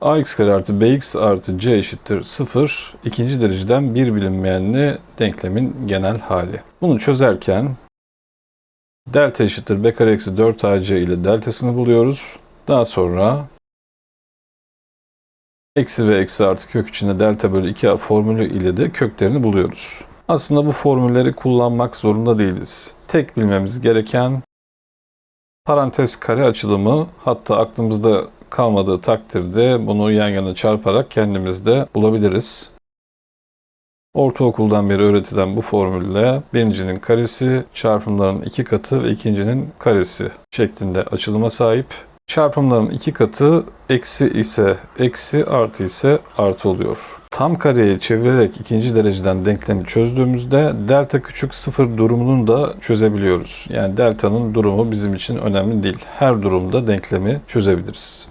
ax kare artı bx artı c eşittir 0 ikinci dereceden bir bilinmeyenli denklemin genel hali. Bunu çözerken delta eşittir b kare eksi 4ac ile deltasını buluyoruz. Daha sonra eksi ve eksi artı kök içinde delta bölü 2a formülü ile de köklerini buluyoruz. Aslında bu formülleri kullanmak zorunda değiliz. Tek bilmemiz gereken parantez kare açılımı hatta aklımızda kalmadığı takdirde bunu yan yana çarparak kendimiz de bulabiliriz. Ortaokuldan beri öğretilen bu formülle birincinin karesi çarpımların iki katı ve ikincinin karesi şeklinde açılıma sahip. Çarpımların iki katı eksi ise eksi artı ise artı oluyor. Tam kareye çevirerek ikinci dereceden denklemi çözdüğümüzde delta küçük sıfır durumunu da çözebiliyoruz. Yani delta'nın durumu bizim için önemli değil. Her durumda denklemi çözebiliriz.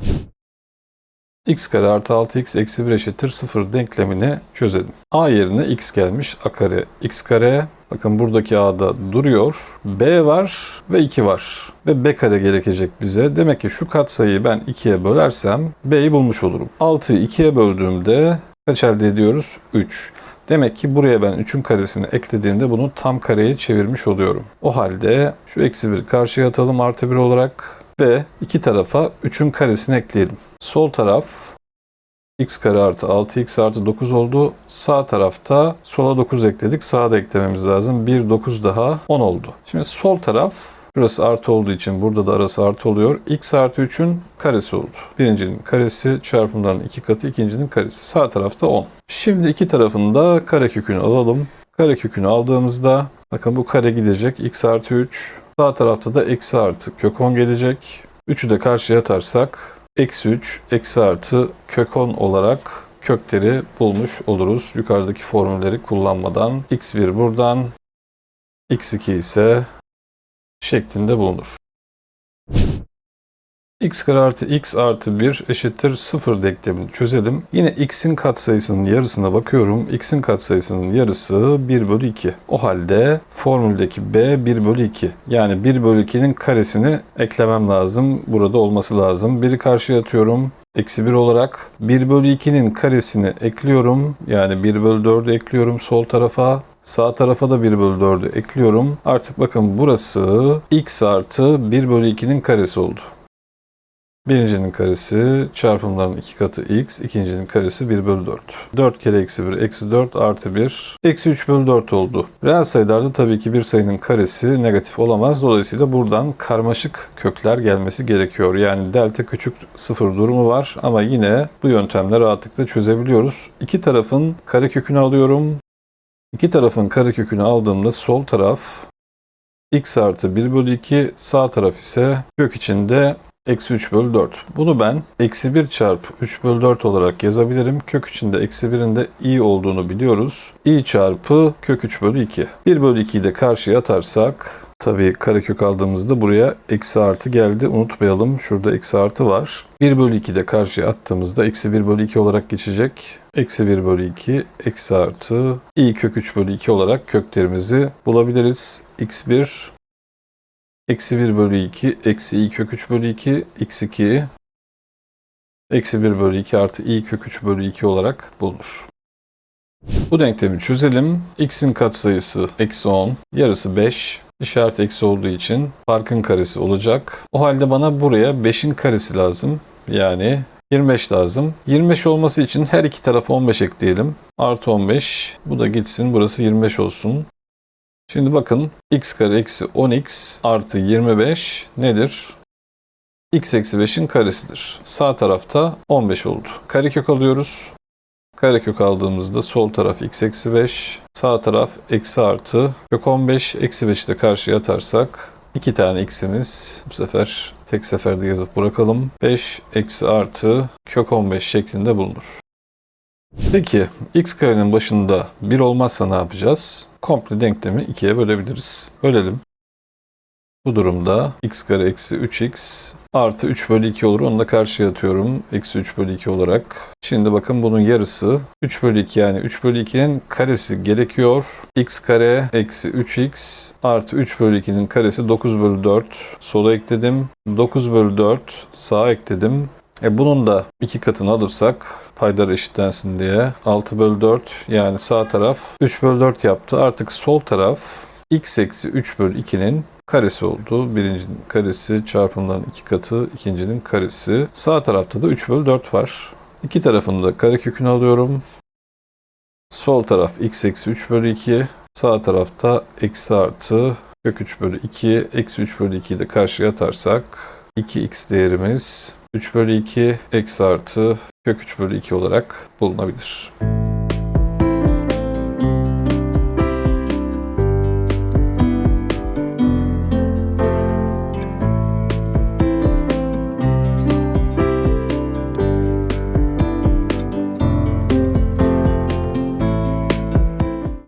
x kare artı 6x eksi 1 eşittir 0 denklemini çözelim. a yerine x gelmiş. a kare x kare Bakın buradaki A'da duruyor. B var ve 2 var. Ve B kare gerekecek bize. Demek ki şu katsayıyı ben 2'ye bölersem B'yi bulmuş olurum. 6'yı 2'ye böldüğümde kaç elde ediyoruz? 3. Demek ki buraya ben 3'ün karesini eklediğimde bunu tam kareye çevirmiş oluyorum. O halde şu eksi 1 karşıya atalım artı 1 olarak ve iki tarafa 3'ün karesini ekleyelim. Sol taraf x kare artı 6x artı 9 oldu. Sağ tarafta sola 9 ekledik. Sağa da eklememiz lazım. 1 9 daha 10 oldu. Şimdi sol taraf Burası artı olduğu için burada da arası artı oluyor. x artı 3'ün karesi oldu. Birincinin karesi çarpımların iki katı, ikincinin karesi. Sağ tarafta 10. Şimdi iki tarafında karekökünü alalım. Karekökünü aldığımızda bakın bu kare gidecek. x artı 3. Sağ tarafta da eksi artı kök 10 gelecek. 3'ü de karşıya atarsak eksi 3 eksi artı kök 10 olarak kökleri bulmuş oluruz. Yukarıdaki formülleri kullanmadan x1 buradan x2 ise şeklinde bulunur. X kare artı x artı 1 eşittir 0 denklemini çözelim. Yine x'in katsayısının yarısına bakıyorum. x'in katsayısının yarısı 1 bölü 2. O halde formüldeki b 1 bölü 2. Yani 1 bölü 2'nin karesini eklemem lazım. Burada olması lazım. 1'i karşıya atıyorum. Eksi 1 olarak 1 bölü 2'nin karesini ekliyorum. Yani 1 bölü 4'ü ekliyorum sol tarafa. Sağ tarafa da 1 bölü 4'ü ekliyorum. Artık bakın burası x artı 1 bölü 2'nin karesi oldu. Birincinin karesi çarpımların iki katı x, ikincinin karesi 1 bölü 4. 4 kere eksi 1, eksi 4 artı 1, eksi 3 bölü 4 oldu. Reel sayılarda tabii ki bir sayının karesi negatif olamaz. Dolayısıyla buradan karmaşık kökler gelmesi gerekiyor. Yani delta küçük sıfır durumu var ama yine bu yöntemle rahatlıkla çözebiliyoruz. İki tarafın karekökünü alıyorum. İki tarafın karekökünü aldığımda sol taraf x artı 1 bölü 2, sağ taraf ise kök içinde Eksi 3 bölü 4. Bunu ben eksi 1 çarpı 3 bölü 4 olarak yazabilirim. Kök içinde eksi 1'in de i olduğunu biliyoruz. i çarpı kök 3 bölü 2. 1 bölü 2'yi de karşıya atarsak Tabii karekök aldığımızda buraya eksi artı geldi. Unutmayalım şurada eksi artı var. 1 bölü 2 de karşıya attığımızda eksi 1 bölü 2 olarak geçecek. Eksi 1 bölü 2 eksi artı i kök 3 bölü 2 olarak köklerimizi bulabiliriz. x1 Eksi 1 bölü 2, eksi i kök 3 bölü 2, x2, eksi 1 bölü 2 artı i kök 3 bölü 2 olarak bulunur. Bu denklemi çözelim. x'in katsayısı eksi 10, yarısı 5. İşaret eksi olduğu için farkın karesi olacak. O halde bana buraya 5'in karesi lazım. Yani 25 lazım. 25 olması için her iki tarafa 15 ekleyelim. Artı 15. Bu da gitsin. Burası 25 olsun. Şimdi bakın x kare eksi 10x artı 25 nedir? x eksi 5'in karesidir. Sağ tarafta 15 oldu. Karekök alıyoruz. Karekök aldığımızda sol taraf x eksi 5, sağ taraf eksi artı kök 15, eksi 5'i de karşıya atarsak iki tane x'imiz bu sefer tek seferde yazıp bırakalım. 5 eksi artı kök 15 şeklinde bulunur. Peki x karenin başında 1 olmazsa ne yapacağız? Komple denklemi 2'ye bölebiliriz. Bölelim. Bu durumda x kare eksi 3x artı 3 bölü 2 olur. Onu da karşıya atıyorum. Eksi 3 bölü 2 olarak. Şimdi bakın bunun yarısı 3 bölü 2 yani 3 bölü 2'nin karesi gerekiyor. x kare eksi 3x artı 3 bölü 2'nin karesi 9 bölü 4. Sola ekledim. 9 bölü 4 sağa ekledim. E bunun da iki katını alırsak paydalar eşitlensin diye 6 bölü 4 yani sağ taraf 3 bölü 4 yaptı. Artık sol taraf x eksi 3 bölü 2'nin karesi oldu. Birincinin karesi çarpımların iki katı, ikincinin karesi. Sağ tarafta da 3 bölü 4 var. İki tarafını da karekökünü alıyorum. Sol taraf x eksi 3 bölü 2. Sağ tarafta eksi artı kök 3 bölü 2. Eksi 3 bölü 2'yi de karşıya atarsak 2x değerimiz 3 bölü 2 eksi artı kök 3 bölü 2 olarak bulunabilir.